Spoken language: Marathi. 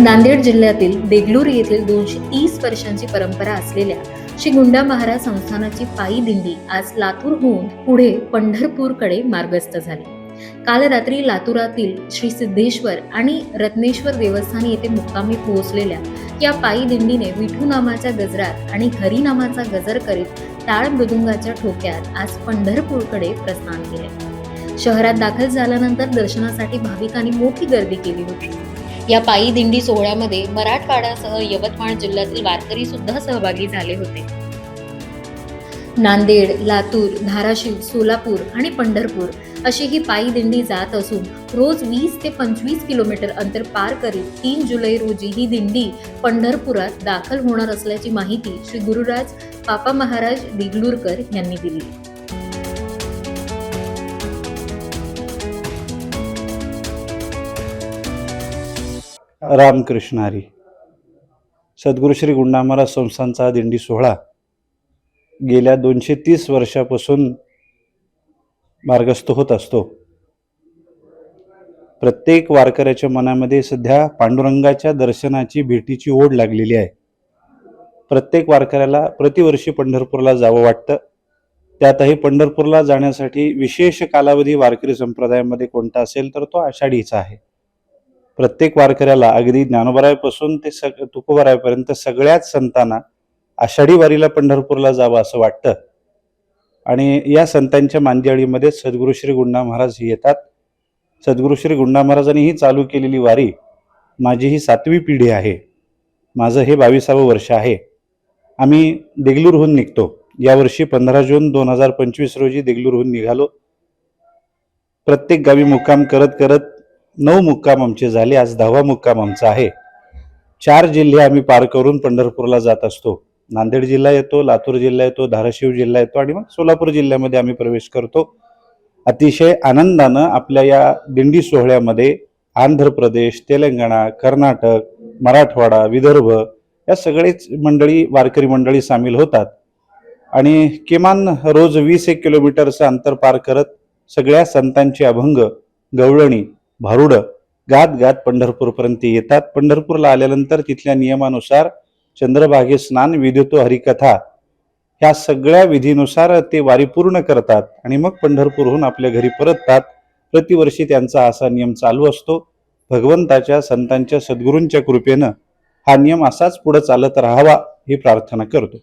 नांदेड जिल्ह्यातील देगलूर येथील दोनशे तीस वर्षांची परंपरा असलेल्या श्री गुंडा महाराज संस्थानाची पायी दिंडी आज लातूरहून पुढे पंढरपूरकडे मार्गस्थ झाली. काल रात्री लातूरातील श्री सिद्धेश्वर आणि रत्नेश्वर देवस्थान येथे मुक्कामी पोहोचलेल्या या पायी दिंडीने विठू नामाच्या गजरात आणि हरी नामाचा गजर करीत टाळ मृदुंगाच्या ठोक्यात आज पंढरपूरकडे प्रस्थान केले. शहरात दाखल झाल्यानंतर दर्शनासाठी भाविकांनी मोठी गर्दी केली होती. या पायी दिंडी सोहळ्यामध्ये मराठवाड्यासह यवतमाळ जिल्ह्यातील वारकरी सुद्धा सहभागी झाले होते. नांदेड लातूर धाराशिव सोलापूर आणि पंढरपूर अशी ही पायी दिंडी जात असून रोज वीस ते पंचवीस किलोमीटर अंतर पार करीत तीन जुलै रोजी ही दिंडी पंढरपुरात दाखल होणार असल्याची माहिती श्री गुरुराज पापा महाराज दिगलूरकर यांनी दिली. रामकृष्ण हरी सद्गुरू श्री गुंडामारा संस्थांचा हा दिंडी सोहळा. गेल्या दोनशे तीस वर्षापासून मार्गस्थ होत असतो. प्रत्येक वारकऱ्याच्या मनामध्ये सध्या पांडुरंगाच्या दर्शनाची भेटीची ओढ लागलेली आहे. प्रत्येक वारकऱ्याला प्रतिवर्षी पंढरपूरला जावं वाटतं. त्यातही पंढरपूरला जाण्यासाठी विशेष कालावधी वारकरी संप्रदायामध्ये कोणता असेल तर तो आषाढीचा आहे. प्रत्येक वारकऱ्याला अगदी ज्ञानोबरायपासून ते सग तुकोबरायपर्यंत सगळ्याच संतांना आषाढी वारीला पंढरपूरला जावं असं वाटतं. आणि या संतांच्या मांदियाळीमध्ये सद्गुरु श्री गुंडा महाराज येतात. सद्गुरु श्री गुंडा महाराजांनी ही चालू केलेली वारी माझी ही सातवी पिढी आहे. माझं हे बावीसावं वर्ष आहे. आम्ही देगलूरहून निघतो. यावर्षी पंधरा जून दोन हजार पंचवीस रोजी देगलूरहून निघालो. प्रत्येक गावी मुक्काम करत करत नऊ मुक्काम आमचे झाले आज दहावा मुक्काम आमचा आहे. चार जिल्हे आम्ही पार करून पंढरपूरला जात असतो. नांदेड जिल्हा येतो लातूर जिल्हा येतो धाराशिव जिल्हा येतो आणि मग सोलापूर जिल्ह्यामध्ये आम्ही प्रवेश करतो. अतिशय आनंदानं आपल्या या दिंडी सोहळ्यामध्ये आंध्र प्रदेश तेलंगणा कर्नाटक मराठवाडा विदर्भ या सगळेच मंडळी वारकरी मंडळी सामील होतात. आणि किमान रोज वीस एक किलोमीटरचं अंतर पार करत सगळ्या संतांची अभंग गवळणी भारुडं गात गात पंढरपूरपर्यंत येतात. पंढरपूरला आल्यानंतर तिथल्या नियमानुसार चंद्रभागे स्नान विधितो हरिकथा ह्या सगळ्या विधीनुसार ते वारी पूर्ण करतात आणि मग पंढरपूरहून आपल्या घरी परततात. प्रतिवर्षी त्यांचा असा नियम चालू असतो. भगवंताच्या संतांच्या सद्गुरूंच्या कृपेनं हा नियम असाच पुढे चालत राहावा ही प्रार्थना करतो.